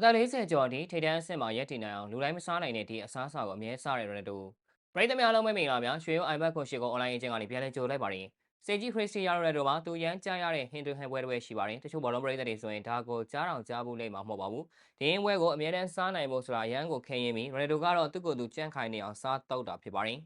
အသက်40ကျော်အထိထိပ်တန်းအဆင့်မှာရပ်တည်နိုင်အောင်လူတိုင်းမစားနိုင်တဲ့ဒီအစားအစာကိုအမြဲစားရတဲ့တူပရိသတ်များလုံးမမင်္ဂလာများရွှေရိုး iPad ကိုရှေ့ကို online အကျဉ်းကနေပြန်လည်ကြိုလိုက်ပါတယ်စေကြီးခရစ်စတီယာနိုရိုနယ်ဒိုမှာသူရမ်းကြားရတဲ့ဟင်တူဟန်ပွဲတစ်ပွဲရှိပါတယ်တချို့ဘောလုံးပရိသတ်တွေဆိုရင်ဒါကိုကြားတော်ကြားဘူးလိမ့်မှာမဟုတ်ပါဘူးဒီဟင်ပွဲကိုအမြဲတမ်းစားနိုင်ဖို့ဆိုတာရန်ကိုခဲရင်ပြီးရိုနယ်ဒိုကတော့သူ့ကိုယ်သူကြန့်ခိုင်နေအောင်စားတောက်တာဖြစ်ပါတယ်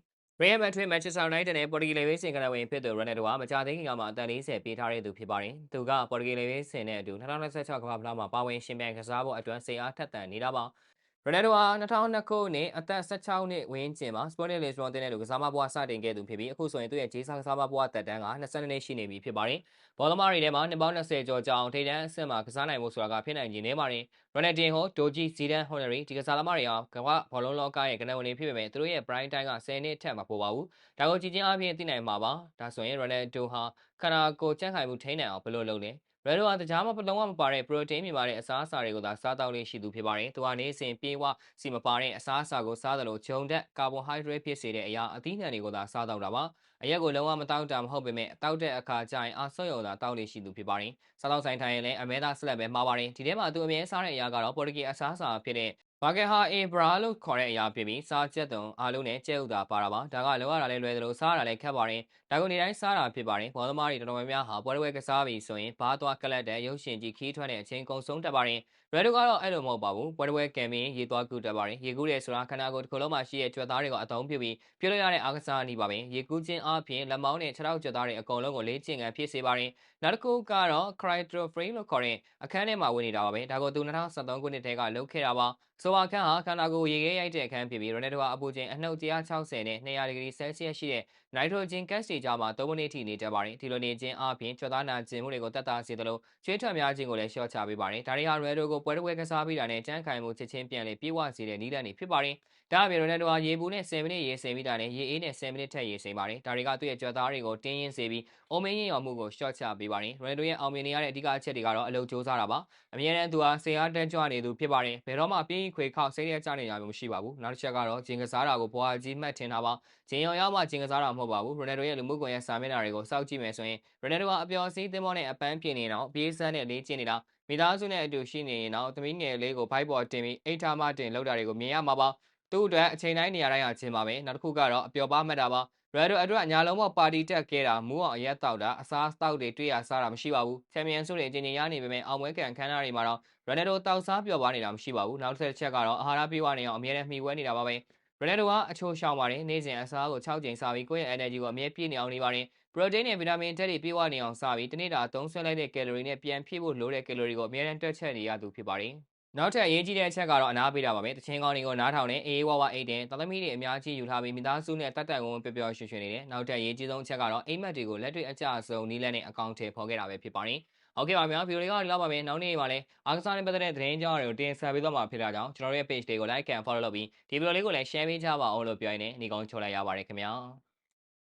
ရီယယ်မက်ဒရစ်မန်ချက်စတာယူနိုက်တက်နဲ့ပေါ်တူဂီလေဝေးစင်ကနဝင်ဖြစ်သူရိုနယ်ဒိုကမကြသေးခင်ကမှအသက်40ပေးထားတဲ့သူဖြစ်ပါတယ်။သူကပေါ်တူဂီလေဝေးစင်နဲ့အတူ2026ကမ္ဘာဖလားမှာပါဝင်ရှင်ပြိုင်ကစားဖို့အတွက်စိတ်အားထက်သန်နေတာပါ။ ရိုနယ်ဒိုဟာ2002ခုနှစ်အသက်16နှစ်ဝန်းကျင်မှာ Sporting Lisbon တင်တဲ့လူကစားမဘွားစတင်ခဲ့သူဖြစ်ပြီးအခုဆိုရင်သူ့ရဲ့ဂျေးစားကစားမဘွားတက်တန်းက22နှစ်ရှိနေပြီဖြစ်ပါတယ်။ဘောလမားတွေထဲမှာနှစ်ပေါင်း20ကျော်ကြာအောင်ထိပ်တန်းအဆင့်မှာကစားနိုင်မှုဆိုတာကဖြစ်နိုင်ခြင်းနေပါတယ်။ရိုနယ်ဒင်ဟိုဒိုဂျီဇီဒန်ဟွန်နရီဒီကစားသမားတွေဟာကမ္ဘာဘောလုံးလောကရဲ့ကနဝင်နေဖြစ်ပေမဲ့သူတို့ရဲ့ prime time က10နှစ်ထက်မပိုပါဘူး။ဒါကိုကြည့်ချင်းအပြင်သိနိုင်မှာပါ။ဒါဆိုရင်ရိုနယ်ဒိုဟာခန္ဓာကိုယ်ကြန့်ခိုင်မှုထိန်းနိုင်အောင်ဘယ်လိုလုပ်လဲ။ ရဲတို့ကတကြားမလုံးဝမပါတဲ့ပရိုတိန်းမြင်ပါတဲ့အစားအစာတွေကိုသာစားတောက်လေးရှိသူဖြစ်ပါတယ်။သူကနေစဉ်ပြေးဝစီမပါတဲ့အစားအစာကိုစားတယ်လို့ဂျုံတက်ကာဗွန်ဟိုက်ဒရိတ်ဖြစ်စေတဲ့အရာအသီးနှံတွေကိုသာစားတောက်တာပါ။အရက်ကိုလုံးဝမတောက်တာမဟုတ်ပေမဲ့တောက်တဲ့အခါကျရင်အဆော့ရော်သာတောက်လေးရှိသူဖြစ်ပါတယ်။စားတောက်ဆိုင်ထိုင်ရင်လည်းအမဲသားဆက်လက်ပဲမှာပါတယ်။ဒီထဲမှာသူအမြဲစားတဲ့အရာကတော့ပေါ်တူဂီအစားအစာဖြစ်တဲ့ ဘာကက်ဟာအေဘရာလို့ခေါ်တဲ့အရာဖြစ်ပြီးစားချက်တုံအားလုံးနဲ့ကျဲဥတာပါတာပါဒါကလောရတာလည်းလွယ်တယ်လို့စားတာလည်းခက်ပါတယ်ဒါကုန်နေတိုင်းစားတာဖြစ်ပါတယ်ဘောသမားတွေတော်တော်များများဟာပွဲပွဲကစားပြီးဆိုရင်ဘားသွားကလတ်တဲ့ရုပ်ရှင်ကြီးခီးထွက်တဲ့အချိန်ကုန်ဆုံးတက်ပါတယ်ရယ်ဒိုကတော့အဲ့လိုမဟုတ်ပါဘူးပွဲပွဲကံမင်းရေသွားကူတက်ပါတယ်ရေကူးတယ်ဆိုတာခန္ဓာကိုယ်တစ်ခုလုံးမှာရှိတဲ့ကြွက်သားတွေကိုအသုံးပြုပြီးပြုလုပ်ရတဲ့အားကစားနည်းပါပဲရေကူးခြင်းအပြင်လက်မောင်းနဲ့ခြေထောက်ကြွက်သားတွေအကုန်လုံးကိုလေ့ကျင့်ခံဖြစ်စေပါတယ်နောက်တစ်ခုကတော့ cryotrophrine လို့ခေါ်တဲ့အခန်းထဲမှာဝင်နေတာပါပဲဒါကိုသူ2013ခုနှစ်ထဲကလုပ်ခဲ့တာပါ ဆိုပါခန်းဟာခန္ဓာကိုယ်ရေခဲရိုက်တဲ့အခန်းဖြစ်ပြီးရိုနယ်ဒိုဟာအပူချိန်အနှုတ်160နဲ့200ဒီဂရီဆဲလ်ဆီးယပ်ရှိတဲ့နိုက်ထရိုဂျင်ဂတ်စ်တွေကြားမှာ3မိနစ်ထိနေတတ်ပါတယ်ဒီလိုနေခြင်းအပြင်ကြွသားနာကျင်မှုတွေကိုတက်တာစေသလိုချွေးထွက်များခြင်းကိုလည်းလျှော့ချပေးပါတယ်ဒါတွေဟာရိုနယ်ဒိုကိုပွဲတစ်ပွဲကစားပြီးတာနဲ့ကြမ်းခိုင်မှုချက်ချင်းပြန်လေပြေဝစေတဲ့နည်းလမ်းတွေဖြစ်ပါတယ်ဒါအပြင်ရိုနယ်ဒိုဟာရေဘူးနဲ့10မိနစ်ရေစိမ်ပြီးတာနဲ့ရေအေးနဲ့10မိနစ်ထက်ရေစိမ်ပါတယ်ဒါတွေကသူ့ရဲ့ကြွသားတွေကိုတင်းရင်းစေပြီးအိုမင်းရင်ရောင်မှုကိုရှော့ချပေးပါတယ်ရိုနယ်ဒိုရဲ့အောင်မြင်နေရတဲ့အဓိကအချက်တွေကတော့အလုပ်ကြိုးစားတာပါအမြဲတမ်းသူဟာစေအားတက်ကြွနေသူဖြစ်ပါတယ်ဘယ်တော့မှပြင်းခွေခောက်စိတ်ရကြနေကြမျိုးမရှိပါဘူးနောက်တစ်ချက်ကတော့ဂျင်ကစားတာကိုဘွာကြီးမှတ်ထင်တာပါဂျင်ရောင်ရောက်မှဂျင်ကစားတာမဟုတ်ပါဘူးရိုနယ်ဒိုရဲ့လူမှုကွန်ရက်စာမျက်နှာတွေကိုစောင့်ကြည့်မယ်ဆိုရင်ရိုနယ်ဒိုကအပျော်စီးသင်းမောနဲ့အပန်းပြင်းနေတော့ပြေးစမ်းနဲ့လေးကျင်းနေတာမိသားစုနဲ့အတူရှိနေရင်တော့သမီးငယ်လေးကိုဘိုက်ပေါ်တင်ပြီးအိတ်ထားမှတင်လောက်တာတွေကိုမြင်ရမှာပါသူ့အတွက်အချိန်တိုင်းနေရာတိုင်းအချင်းပါပဲနောက်တစ်ခုကတော့အပျော်ပါမှတ်တာပါ ရယ်ဒိုအတွက်ညာလုံးပေါ်ပါတီတက်ခဲ့တာမူအောင်အရက်တောက်တာအစားတောက်တွေတွေ့ရစားတာမရှိပါဘူးချန်ပီယံဆုတွေအချိန်ချင်းရနေပေမဲ့အောင်ပွဲကန်ခန်းသားတွေမှာတော့ရယ်ဒိုတောက်စားပျော်ပါနေတာမရှိပါဘူးနောက်တစ်ချက်ကတော့အာဟာရပြေဝနေအောင်အမြဲတမ်းမှီဝဲနေတာပါပဲရယ်ဒိုကအချိုးရှောင်ပါတယ်နေ့စဉ်အစားကို6ချိန်စားပြီးကိုယ့်ရဲ့ energy ကိုအမြဲပြည့်နေအောင်နေပါတယ်ပရိုတိန်းနဲ့ဗီတာမင်ဓာတ်တွေပြည့်ဝနေအောင်စားပြီးတနေ့တာသုံးဆွဲလိုက်တဲ့ကယ်လိုရီနဲ့ပြန်ဖြည့်ဖို့လိုတဲ့ကယ်လိုရီကိုအမြဲတမ်းတွက်ချက်နေရသူဖြစ်ပါတယ် နောက်ထပ်အရေးကြီးတဲ့အချက်ကတော့အနားပေးတာပါပဲတချင်းကောင်းတွေကိုနားထောင်နေအေးဝဝအိတ်တင်တသမီတွေအများကြီးယူထားပြီးမိသားစုနဲ့တက်တက်ဝုံပျော်ပျော်ရွှင်ရွှင်နေတယ်နောက်ထပ်အရေးကြီးဆုံးအချက်ကတော့အိမ်မက်တွေကိုလက်တွေ့အကျဆုံးနီးလန်းနဲ့အကောင့်ထဲပေါ်ခဲ့တာပဲဖြစ်ပါတယ်ဟုတ်ကဲ့ပါဗျာဗီဒီယိုလေးကဒီလောက်ပါပဲနောက်နေ့မှာလည်းအားကစားနဲ့ပတ်သက်တဲ့သတင်းကြောင်းတွေကိုတင်ဆက်ပေးသွားမှာဖြစ်တာကြောင့်ကျွန်တော်တို့ရဲ့ page တွေကို like and follow လုပ်ပြီးဒီဗီဒီယိုလေးကိုလည်း share ပေးကြပါအောင်လို့ပြောရင်းနဲ့ညီကုန်းချိုလိုက်ရပါတယ်ခင်ဗျာ